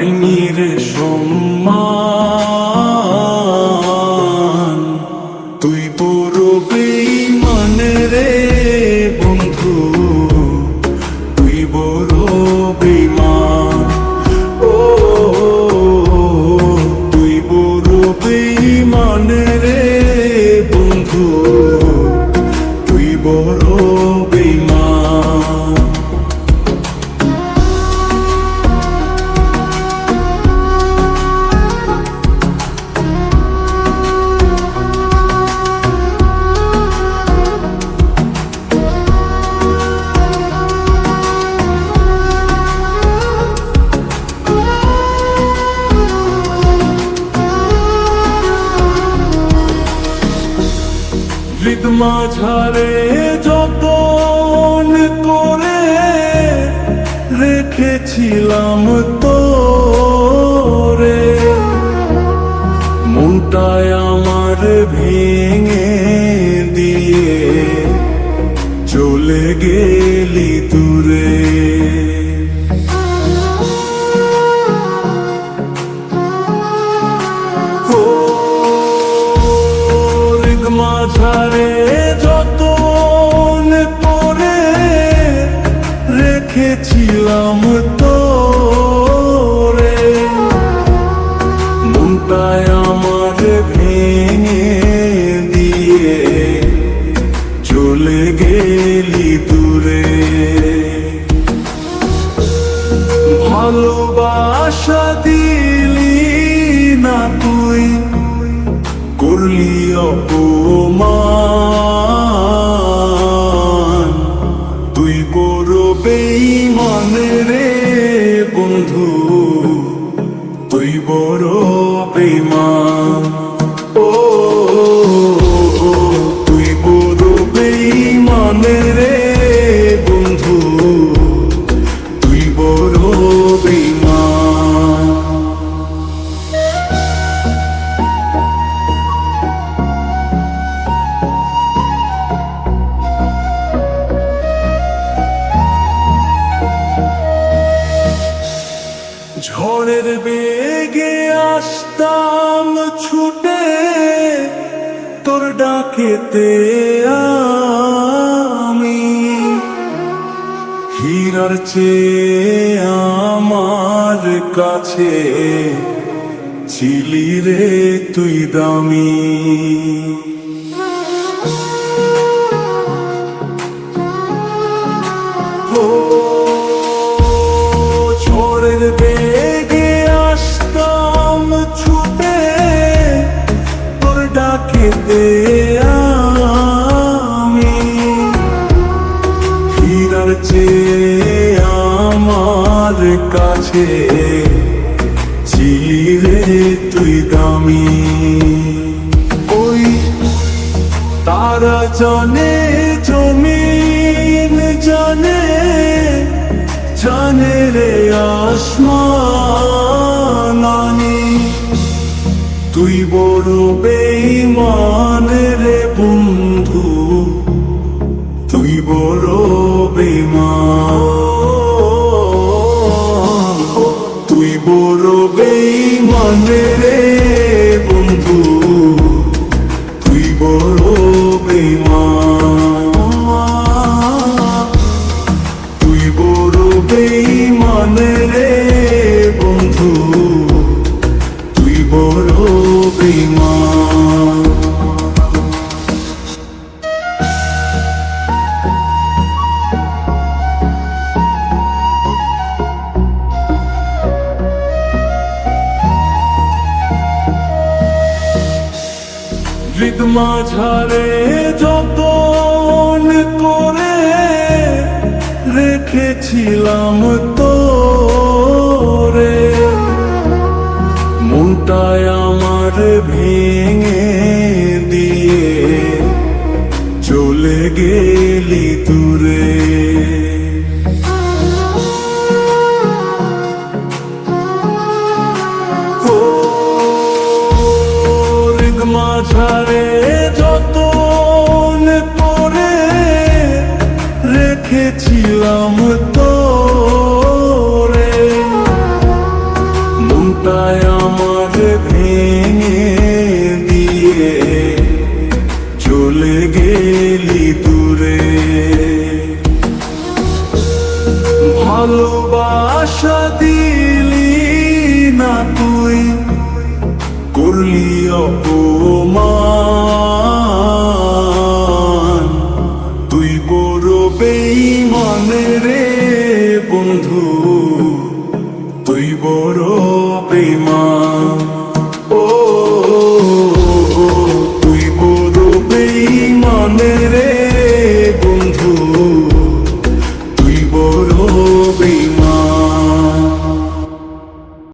পাইনি রে সম্মান হৃদ মাঝারে যতন করে রেখেছিলাম তো রে মুটায় আমার ভেঙে দিয়ে চলে গেলি দূরে করলি ডাকেতে আমি হীরার চেয়ে আমার কাছে ছিলি রে তুই দামি। ও ঝড়ের চেয়ে আমার কাছে। ছিলি রে তুই দামি। ওই তারা জানে জমিন জানে জানে রে আসমানি তুই বড় বেইমান বেইমান মাঝারে যতন করে রেখেছিলাম তো রে মনটায় আমার ভেঙে দিয়ে চলে গেলি দূরে। মাঝারে রেখেছিলাম তো রে মনটায় আমার ভেঙে দিয়ে চলে গেলি দূরে। ভালোবাসা দিলি না তুই, করলি অপমান